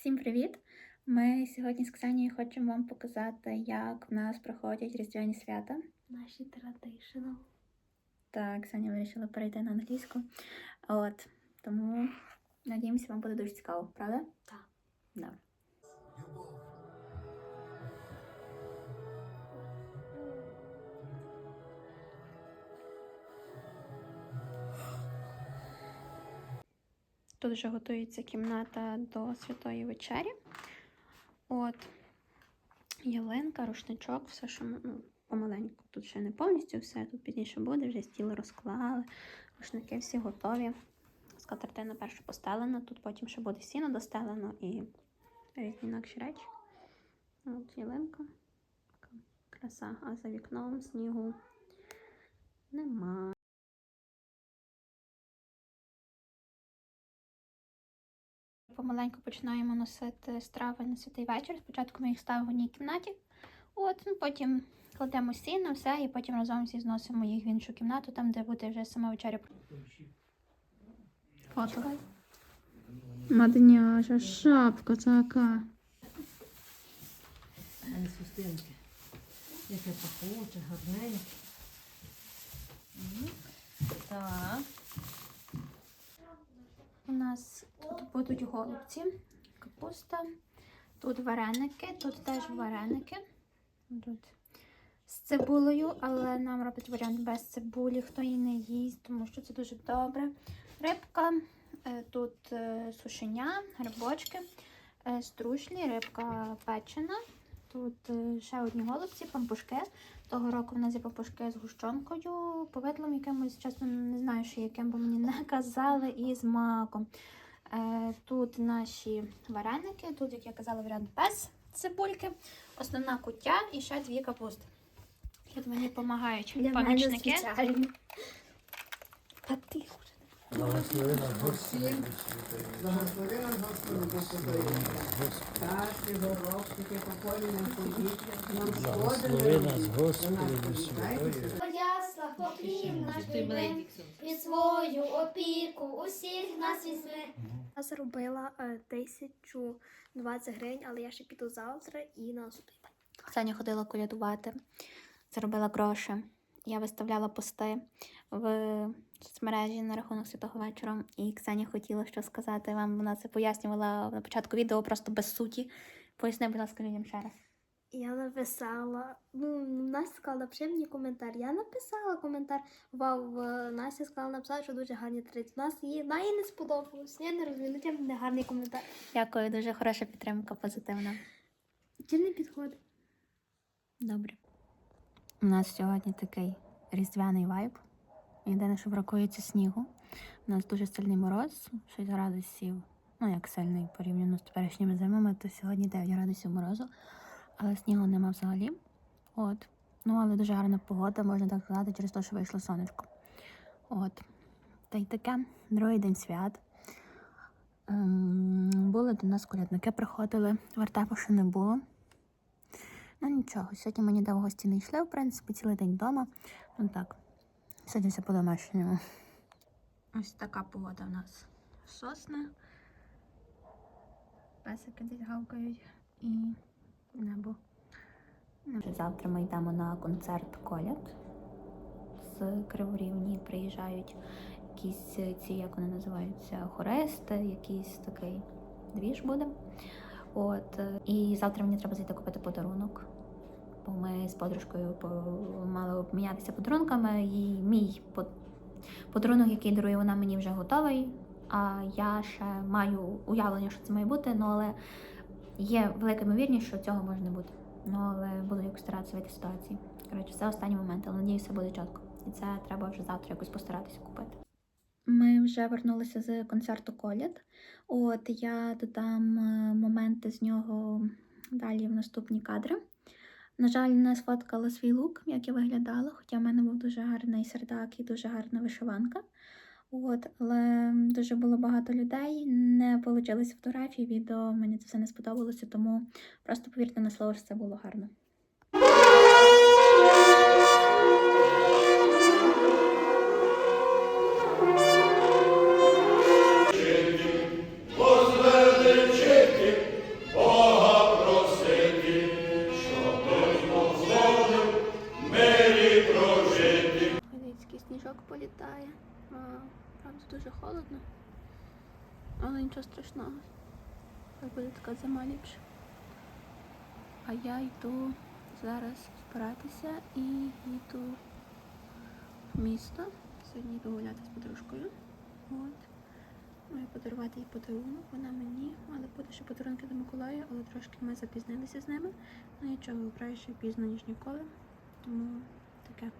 Всім привіт! Ми сьогодні з Ксенією хочемо вам показати, як в нас проходять різдвяні свята. Наші традишнл. Так, Ксенія вирішила перейти на англійську. От, тому надіємося, вам буде дуже цікаво, правда? Так. Добре. Тут вже готується кімната до святої вечері. От. Ялинка, рушничок, все, що ну, помаленьку. Тут ще не повністю все, тут пізніше буде, вже стіл розклали, рушники всі готові. Скатертина перша постелена, тут потім ще буде сіно достелено і різні інакші речі. От ялинка. Краса, а за вікном снігу нема. Помаленьку починаємо носити страви на святий вечір. Спочатку ми їх ставимо в одній кімнаті, от, ну, потім кладемо сіно, все, і потім разом всі зносимо їх в іншу кімнату, там, де буде вже сама вечеря. Фото. Мадняжа, шапка така. Сустинки. Яке пахуче, гарненьке. Так. У нас тут будуть голубці, капуста, тут вареники, тут теж вареники. Тут з цибулею, але нам робить варіант без цибулі, хто її не їсть, тому що це дуже добре. Рибка, е, тут е, сушеня, грибочки, е, струшлі, рибка печена. Тут е, ще одні голубці, пампушки. Того року в нас є пампушки з гущонкою, повидлом якимось, чесно, не знаю, що яким, бо мені не казали, і з маком. Е, тут наші вареники, тут, як я казала, варіант без цибульки, основна куття і ще дві капусти. Тут мені допомагають Для мене Благослови нас Господи. Благослови нас, Господи, Господи. Так, горобчики, поколі нам Благослови нас Господи до святої. Ясла, наш приймем під свою опіку, усіх нас візьме. Я заробила е, 1020 гривень, але я ще піду завтра і на наступний. Саня ходила колядувати, заробила гроші. Я виставляла пости в соцмережі на рахунок святого вечора. І Ксеня хотіла що сказати вам. Вона це пояснювала на початку відео, просто без суті. Поясни, будь ласка, людям ще раз. Я написала, ну, Настя сказала, напиши мені коментар. Я написала коментар. Вау, Настя сказала написати, що дуже гарні. У нас є, вона їй не сподобалось. Я не розумію, ну чим не гарний коментар. Дякую, дуже хороша підтримка, позитивна. Чи не підходить? Добре. У нас сьогодні такий різдвяний вайб. Єдине, що бракує, це снігу. У нас дуже сильний мороз, 6 градусів. Ну, як сильний порівняно з теперішніми зимами, то сьогодні 9 градусів морозу, але снігу нема взагалі. От. Ну, але дуже гарна погода, можна так сказати, через те, що вийшло сонечко. От. Та й таке, другий день свят. Ем, були до нас колядники приходили, вертепу ще не було. Ну нічого, сьогодні мені до гості не йшли, в принципі, цілий день вдома. Ну так, все по-домашньому. Ось така погода в нас. Сосна. Песики десь гавкають і небо. Завтра ми йдемо на концерт коляд з Криворівні. Приїжджають якісь ці, як вони називаються, хористи, якийсь такий двіж буде. От, і завтра мені треба зайти купити подарунок. Ми з подружкою мали обмінятися подарунками, і мій подарунок, який дарує вона мені вже готовий. А я ще маю уявлення, що це має бути, ну але є велика ймовірність, що цього може не бути. Ну але буду якось старатися вийти ситуації. Коротше, це останній момент, але надіюся, все буде чітко. І це треба вже завтра якось постаратися купити. Ми вже вернулися з концерту Коляд. От я додам е, моменти з нього далі в наступні кадри. На жаль, не сфоткала свій лук, як я виглядала, хоча в мене був дуже гарний сердак і дуже гарна вишиванка. От, але дуже було багато людей, не вийшли фотографії, відео, мені це все не сподобалося, тому просто повірте на слово, що це було гарно. Хай зима ліпше. А я йду зараз збиратися і йду в місто. Сьогодні йду гуляти з подружкою. От. Маю подарувати їй подарунок, вона мені, але буде ще подарунки до Миколая, але трошки ми запізнилися з ними. Ну нічого, краще пізно, ніж ніколи. Тому таке.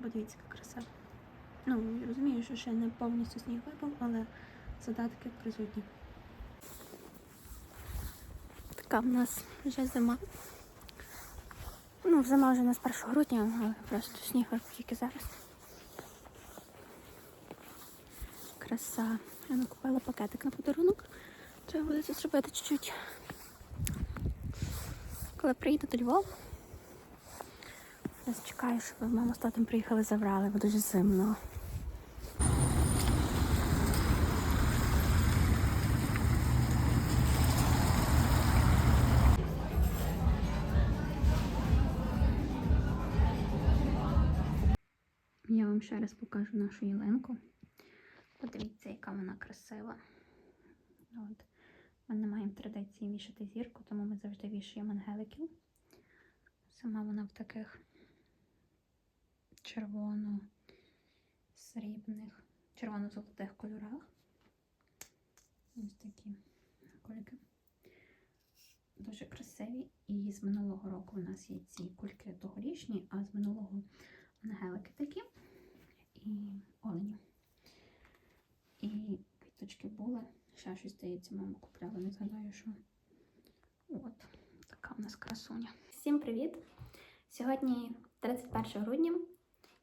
Бо дивіться, яка краса. Ну, я розумію, що ще не повністю сніг випав, але задатки присутні. Така в нас вже зима. Ну, зима вже не з 1 грудня, але просто сніг тільки зараз. Краса. Я накупила пакетик на подарунок. Треба буде це зробити чуть-чуть. Коли приїду до Львова, я чекаю, щоб мама з татом приїхали, забрали, бо дуже зимно. Вам ще раз покажу нашу ялинку. Подивіться, яка вона красива. От. Ми не маємо традиції вішати зірку, тому ми завжди вішаємо ангеликів. Сама вона в таких червоно-срібних, червоно-золотих кольорах. Ось такі кульки. Дуже красиві. І з минулого року у нас є ці кульки тогорічні, а з минулого ангелики такі і олені. І квіточки були. Ще щось здається, мама купляла, не згадаю, що. От, така в нас красуня. Всім привіт! Сьогодні 31 грудня,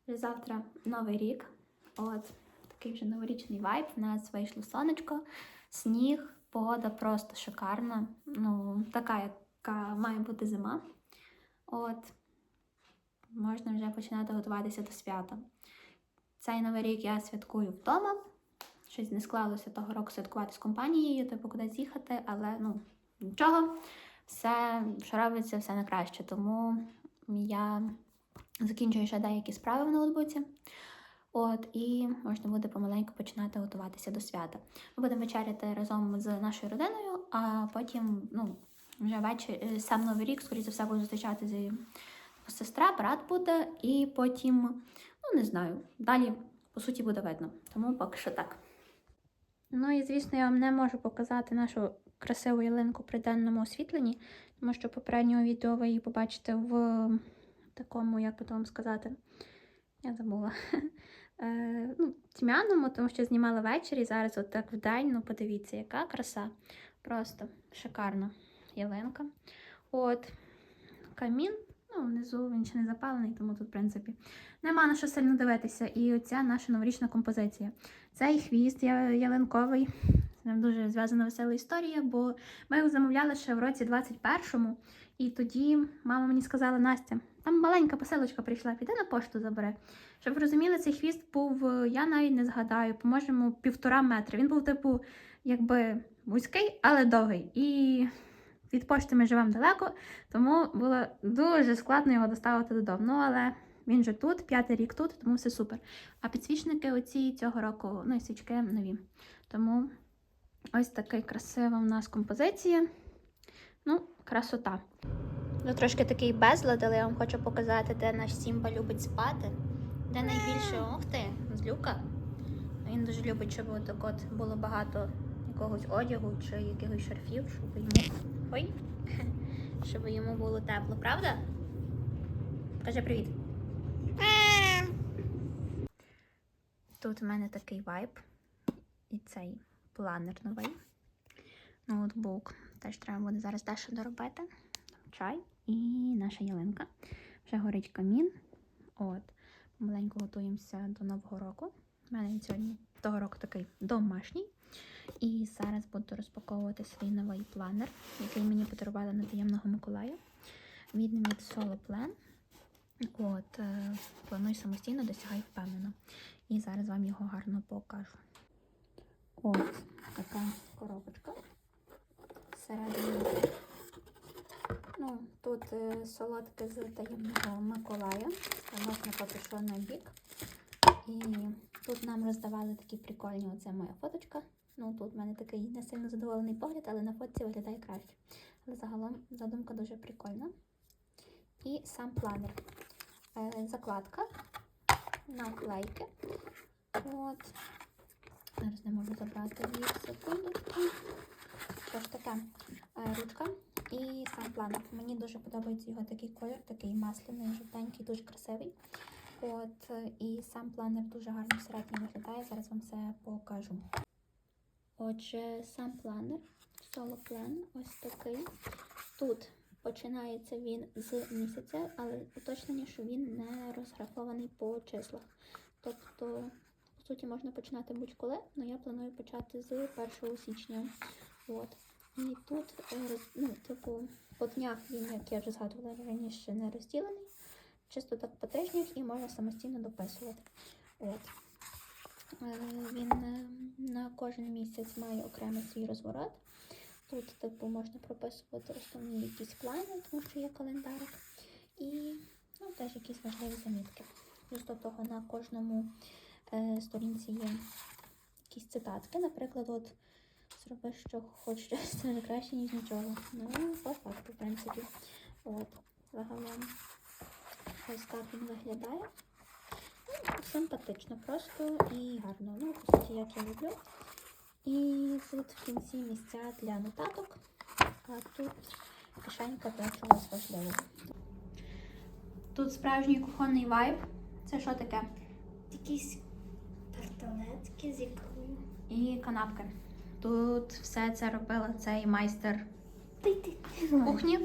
вже завтра новий рік. От такий вже новорічний вайб. У нас вийшло сонечко, сніг, погода просто шикарна. Ну, така, яка має бути зима. От можна вже починати готуватися до свята. Цей новий рік я святкую вдома. Щось не склалося того року святкувати з компанією, типу кудись їхати, але ну нічого, все, що робиться, все на краще. Тому я закінчую ще деякі справи в ноутбуці. От, і можна буде помаленьку починати готуватися до свята. Ми будемо вечеряти разом з нашою родиною, а потім, ну, вже вечір, сам новий рік, скоріше за все, буду зустрічати з сестра, брат буде, і потім, ну не знаю, далі, по суті, буде видно. Тому поки що так. Ну і звісно, я вам не можу показати нашу красиву ялинку при денному освітленні, тому що попереднього відео ви її побачите в такому, як би вам сказати, я забула. Е, ну, тьмяному, тому що знімала ввечері, зараз от так в день, ну подивіться, яка краса. Просто шикарна ялинка. От, камін, ну, внизу він ще не запалений, тому тут, в принципі, нема на що сильно дивитися. І оця наша новорічна композиція. Цей хвіст ялинковий. З ним дуже зв'язана весела історія, бо ми його замовляли ще в році 21-му, і тоді мама мені сказала: Настя, там маленька посилочка прийшла, піди на пошту забери. Щоб ви розуміли, цей хвіст був, я навіть не згадаю, по-моєму, півтора метри. Він був, типу, якби вузький, але довгий. І від пошти ми живемо далеко, тому було дуже складно його доставити додому. Ну, але він же тут, п'ятий рік тут, тому все супер. А підсвічники оці цього року, ну і свічки нові. Тому ось така красива в нас композиція. Ну, красота. Ну, трошки такий безлад, але я вам хочу показати, де наш Сімба любить спати. Де найбільше ох ти, злюка. Він дуже любить, щоб от, от було багато якогось одягу чи якихось шарфів, щоб йому. Ой! Щоб йому було тепло, правда? Кажи привіт. Тут в мене такий вайб. І цей планер новий. Ноутбук. Теж треба буде зараз дещо доробити. Чай і наша ялинка. Вже горить камін. От. Маленько готуємося до Нового року. У мене сьогодні того року такий домашній. І зараз буду розпаковувати свій новий планер, який мені подарували на таємного Миколая. Він від Solo Plan. От, е, планую самостійно, досягаю впевнено. І зараз вам його гарно покажу. Ось така коробочка. Всередині Ну, тут е, солодке з таємного Миколая. Можна поки що на бік. І Тут нам роздавали такі прикольні, оце моя фоточка. Ну тут в мене такий не сильно задоволений погляд, але на фотці виглядає краще. Але загалом задумка дуже прикольна. І сам планер. Е, закладка, наклейки. От. Зараз не можу забрати їх секундочку. Що ж таке? Е, ручка і сам планер. Мені дуже подобається його такий колір, такий масляний, жовтенький, дуже красивий. От, е, і сам планер дуже гарно всередині виглядає. Зараз вам все покажу. Отже, сам планер, соло план, ось такий. Тут починається він з місяця, але уточнення, що він не розграфований по числах. Тобто, по суті, можна починати будь-коли, але я планую почати з 1 січня. От. І тут, е, ну, типу, по днях він, як я вже згадувала раніше, не розділений. Чисто так по тижнях і можна самостійно дописувати. От. Е, Він е, на кожен місяць має окремий свій розворот. Тут, типу, можна прописувати основні якісь плани, тому що є календарик. І ну, теж якісь важливі замітки. Плюс до того на кожному е, сторінці є якісь цитатки. Наприклад, от зроби, що хочеш, це краще, ніж нічого. Ну, по факту, в принципі. От, загалом. Ось так він виглядає. Ну, симпатично, просто і гарно. Ну, по суті, як я люблю. І тут в кінці місця для нотаток, а тут кишенька для чогось важливого. Тут справжній кухонний вайб. Це що таке? Якісь тарталетки з ікрою. І канапки. Тут все це робила цей майстер кухні.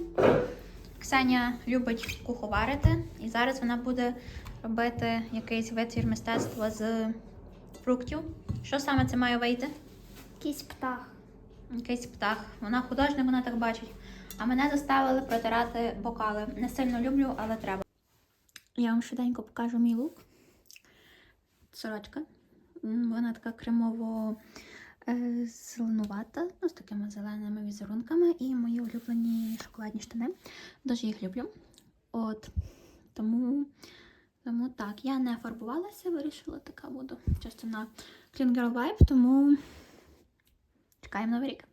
Ксеня любить куховарити, і зараз вона буде робити якийсь витвір мистецтва з фруктів. Що саме це має вийти? Якийсь птах. Якийсь птах. Вона художник, вона так бачить. А мене заставили протирати бокали. Не сильно люблю, але треба. Я вам швиденько покажу мій лук. Сорочка. Вона така кремово зеленувата, ну, з такими зеленими візерунками. І мої улюблені шоколадні штани. Дуже їх люблю. От. Тому, тому так, я не фарбувалася, вирішила така буду. Чисто на Clean Girl Vibe, тому чекаємо новий рік.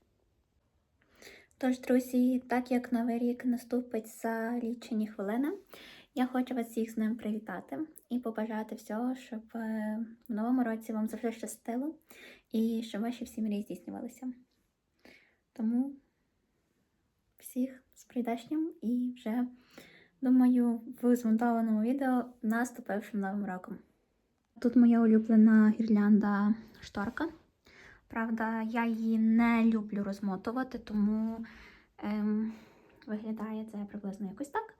Тож, друзі, так як новий рік наступить за лічені хвилини, я хочу вас всіх з ним привітати і побажати всього, щоб е, в новому році вам завжди щастило і щоб ваші всі мрії здійснювалися. Тому всіх з прийдешнім і вже, думаю, в змонтованому відео наступившим новим роком. Тут моя улюблена гірлянда шторка. Правда, я її не люблю розмотувати, тому ем, виглядає це приблизно якось так.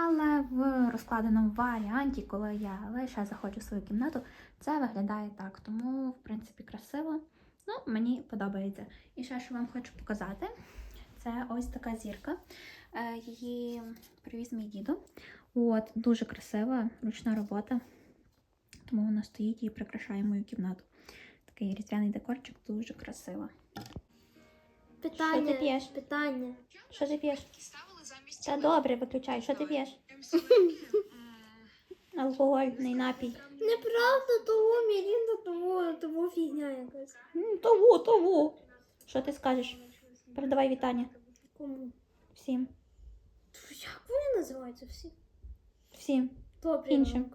Але в розкладеному варіанті, коли я лише заходжу в свою кімнату, це виглядає так. Тому, в принципі, красиво. Ну, мені подобається. І ще що вам хочу показати, це ось така зірка. Е, Її привіз мій діду. От, дуже красива, ручна робота. Тому вона стоїть і прикрашає мою кімнату. Такий різдвяний декорчик дуже красиво. Питання. Що ти п'єш? Питання. Що ти п'єш? Та добре, виключай. Що ти п'єш? Алкогольний напій. Неправда, того Мірінда, того, того фігня якась. М, Того, того. Що ти скажеш? Передавай вітання Кому? всім. Як вони називаються всі? Всім. Добре. Іншим.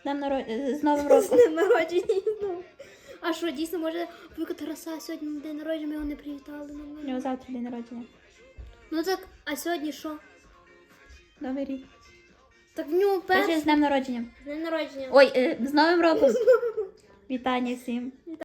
З днем наро- з Новим З роком. ним народження. ну. А що, дійсно, може, Вика Тараса сьогодні на день народження ми його не привітали У нормально? нього завтра день народження. Ну так, а сьогодні що? Новий рік. Так в нього Кажи перший з днем народження. З днем народження. Ой, е, з Новим роком. Вітання всім.